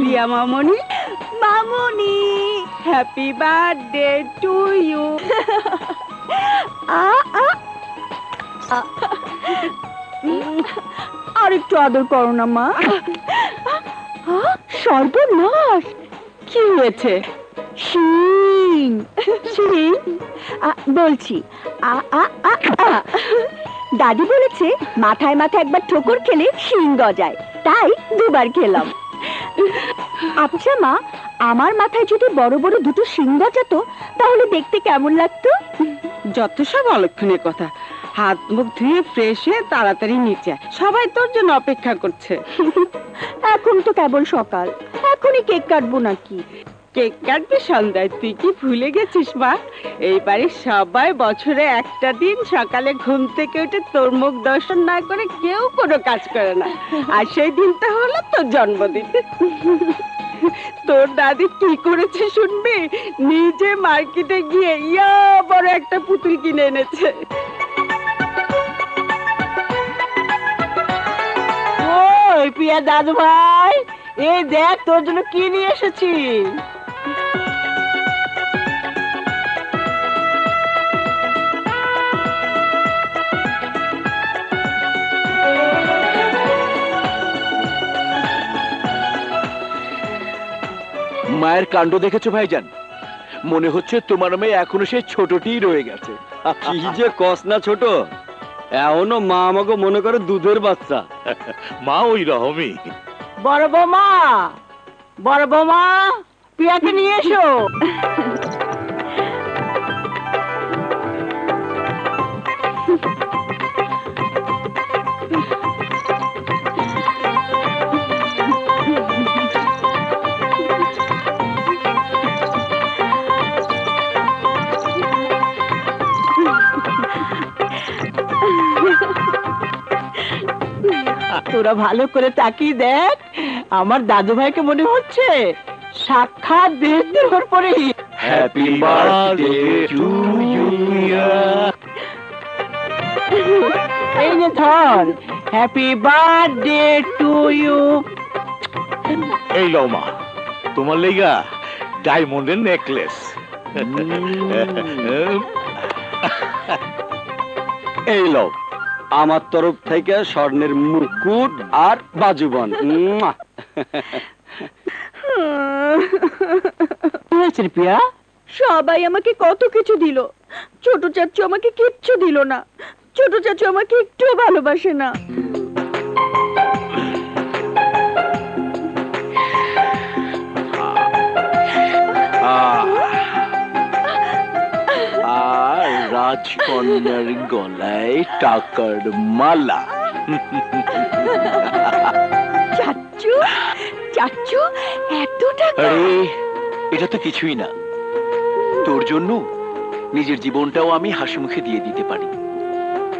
প্রিয়া মামনি। মামনি happy birthday to you আর একটু আদর করো না, মা। সর্বনাশ। কি হয়েছে? শিং। শিং? বলছি। আ আ আ। দাদি বলেছে, মাথায় মাথায় একবার ঠোকর খেলে শিং গজায়। তাই দুবার খেলাম। আচ্ছা মা আমার মাথায় যদি বড় বড় দুটো সিংহ যেত তাহলে দেখতে কেমন লাগতো? যত সব অলক্ষণের কথা। হাত মুখ ধুয়ে ফ্রেশ হয়ে তাড়াতাড়ি নিচে সবাই তোর জন্য অপেক্ষা করছে। এখন তো কেবল সকাল। এখনই কেক কাটবো নাকি? কেক কাটবে সন্ধ্যায়, তুই কি ভুলে গেছিস মা? এইবারে সবাই বছরে একটা দিন সকালে ঘুম থেকে উঠে তোর মুখ দর্শন না করে কেউ কোনো কাজ করে না। আর সেই দিনটা হলো তোর জন্মদিন। তোর দাদি কি করেছে শুনবি? নিজে মার্কেটে গিয়ে ইয়া বড় একটা পুতুল কিনে এনেছে। ওই পিয়া দাদু ভাই এই দেখ তোর জন্য কি নিয়ে এসেছি? মায়ের কাণ্ড দেখেছ ভাইজান? মনে হচ্ছে তোমার মেয়ে এখনও সেই ছোটটিই রয়ে গেছে। কি যে কস না ছোট। এখনও মা আমাকে মনে করে দুধের বাচ্চা। মা ওই রকমই বড় বৌমা বড় বৌমা পিয়াকে নিয়ে এসো। তোরা ভালো করে তাকিয়ে দেখ। আমার দাদু ভাইকে মনে হচ্ছে সাক্ষাৎ দেহের পরে। হ্যাপি বার্থডে টু ইউ এই যে ধর হ্যাপি বার্থডে টু ইউ এই লও মা তোমার লেগা ডায়মন্ডের নেকলেস এই লোক আমার তরফ থেকে স্বর্ণের মুকুট আর বাজুবন। হয়েছে সবাই আমাকে কত কিছু দিল। ছোট চাচু আমাকে কিচ্ছু দিল না। ছোট চাচু আমাকে একটুও ভালোবাসে না। আর রাজকন্যার গলায় টাকার মালা। চাচু? চাচু, এত টাকা। আরে, এটা তো কিছুই না। তোর জন্য নিজের জীবনটাও আমি হাসি মুখে দিয়ে দিতে পারি।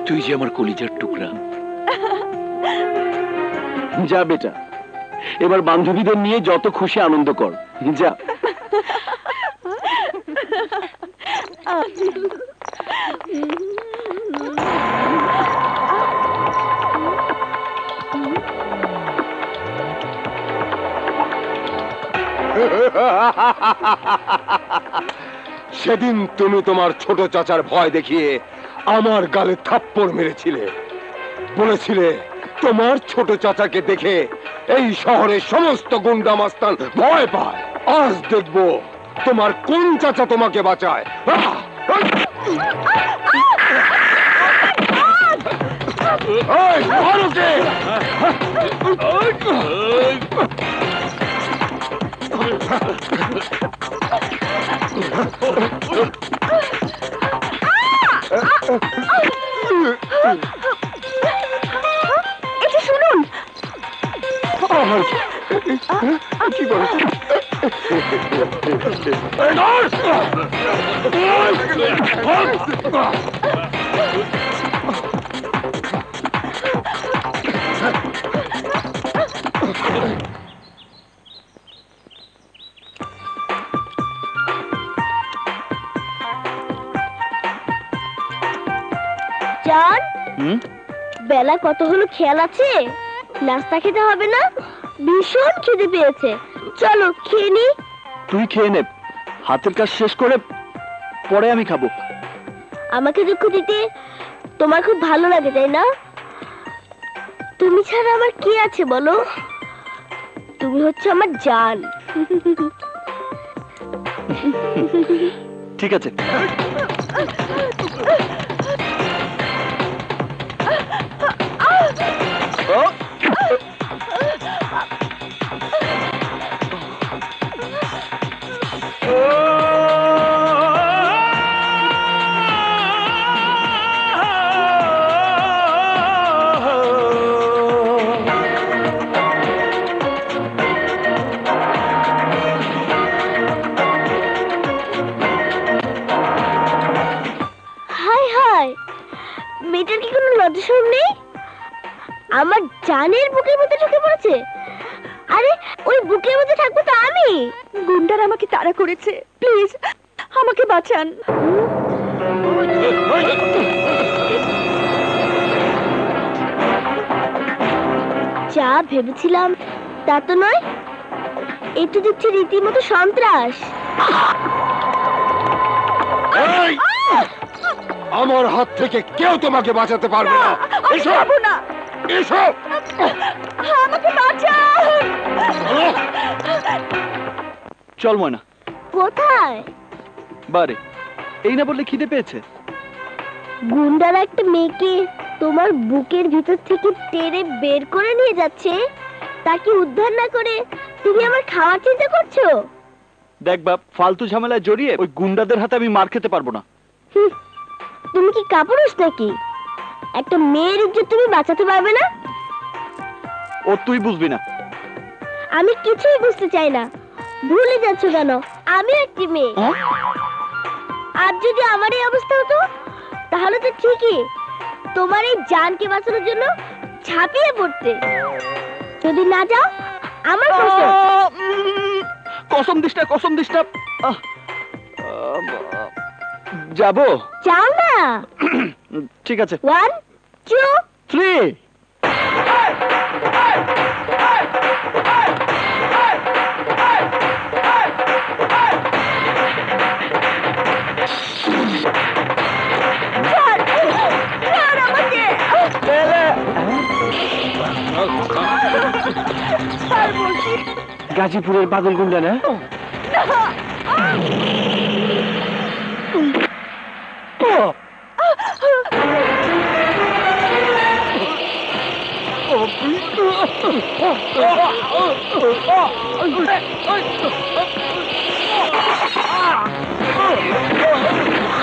তুই যে আমার কলিজার টুকরা। যা বেটা, এবার বান্ধবীদের নিয়ে যত খুশি আনন্দ কর। যা। সেদিন তুমি তোমার ছোট চাচার ভয় দেখিয়ে আমার গালে থাপ্পড় মেরেছিলে। বলেছিলে, তোমার ছোট চাচাকে দেখে এই শহরের সমস্ত গুন্ডা মাস্তান ভয় পায়। আজ দেখব তোমার কোন চাচা তোমাকে বাঁচায়! কে? শুনুন কি বলো? বেলা কত হলো খেয়াল আছে? নাস্তা খেতে হবে না? ভীষণ খিদে পেয়েছে। চলো খেয়ে নি। তুই খেয়ে নে। হাতের কাজ শেষ করে পরে আমি খাব। আমাকে দুঃখ দিতে তোমার খুব ভালো লাগে তাই না? তুমি ছাড়া আমার কি আছে বলো? তুমি হচ্ছে আমার জান। ঠিক আছে। Oh. আমার জানের বুকের মধ্যে ঢুকে পড়েছে। আরে ওই বুকের মধ্যে থাকব তো আমি। গুন্ডার আমাকে তাড়া করেছে। প্লিজ আমাকে বাঁচান। যা ভেবেছিলাম তা তো নয়। একটু দেখছি রীতিমতো সন্ত্রাস! আমার হাত থেকে কেউ তোমাকে বাঁচাতে পারবে না। এসো! না। এসো। আমাকে চলো। চল ময়না। কোথায়? বারে। এই না বললে খিদে পেয়েছে? গুন্ডারা একটা মেয়েকে তোমার বুকের ভিতর থেকে টেনে বের করে নিয়ে যাচ্ছে। তাকে উদ্ধার না করে তুমি আমার খাওয়ার চিন্তা করছ? দেখ বাপ ফালতু ঝামেলায় জড়িয়ে ওই গুন্ডাদের হাতে আমি মার খেতে পারব না। তুমি কি কাপুরুষ নাকি? একটা মেয়ের ইজ্জত তুমি বাঁচাতে পারবে না? ও তুই বুঝবি না। আমি কিছুই বুঝতে চাই না। ভুলে যাচ্ছ কেন? আমি একটি মেয়ে। আর যদি আমার এই অবস্থা হতো তাহলে তো ঠিকই। তোমার এই জানকে বাঁচানোর জন্য ঝাঁপিয়ে পড়তে। যদি না যাও আমার কসম। কসম দিস না কসম দিস না। যাব। যাও না। ঠিক আছে। ওয়ান টু থ্রি ছাড় আমাকে ছাড় বলছি গাজীপুরের পাগল গুন্ডা না